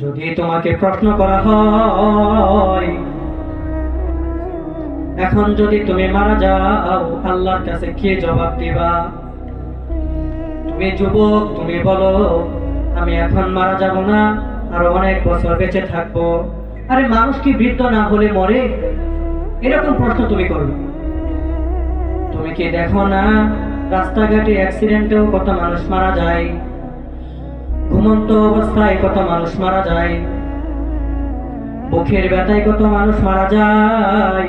যদি তোমাকে প্রশ্ন করা হয়, এখন যদি তুমি মারা যাও, আল্লাহর কাছে কি জবাব দিবা? তুমি যুবক, তুমি বলো, আমি এখন মারা যাব না, আরও অনেক বছর বেঁচে থাকব। আরে মানুষ কি বৃদ্ধ না হলে মরে? এরকম প্রশ্ন তুমি করবে তুমি কি দেখো না, রাস্তাঘাটে অ্যাক্সিডেন্টেও কত মানুষ মারা যায়? ঘুমন্ত অবস্থায় কত মানুষ মারা যায়? বুকের ব্যথায় কত মানুষ মারা যায়?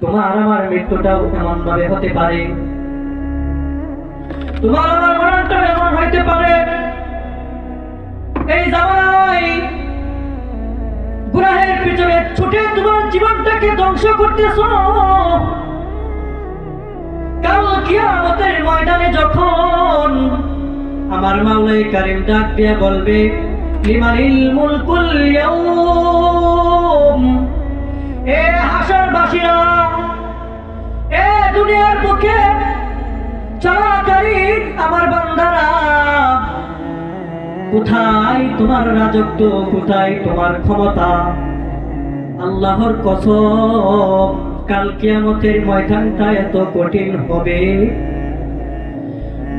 তোমার আমার মৃত্যুটাও এমন ভাবে হতে পারে। তোমার আমার মরণটা এমন হইতে পারে। এই জামানায় গুনাহের পিছনে ছুটে তোমার জীবনটাকে ধ্বংস করতেছো। আমার মাওলাই কারিম ডাক দিয়ে বলবে, লিমানিল মুলকুল ইয়াউম। এ হাসার বাসীরা এ দুনিয়ার বুকে চলাকারী আমার বান্দারা, কোথায় তোমার রাজত্ব, কোথায় তোমার ক্ষমতা? আল্লাহর কসম, কাল কিয়ামতের ময়দানটা এত কঠিন হবে।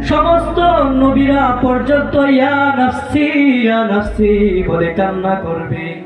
সমস্ত নবীরা পর্যন্ত ইয়া নাফসি ইয়া নাফসি বলে কান্না করবে।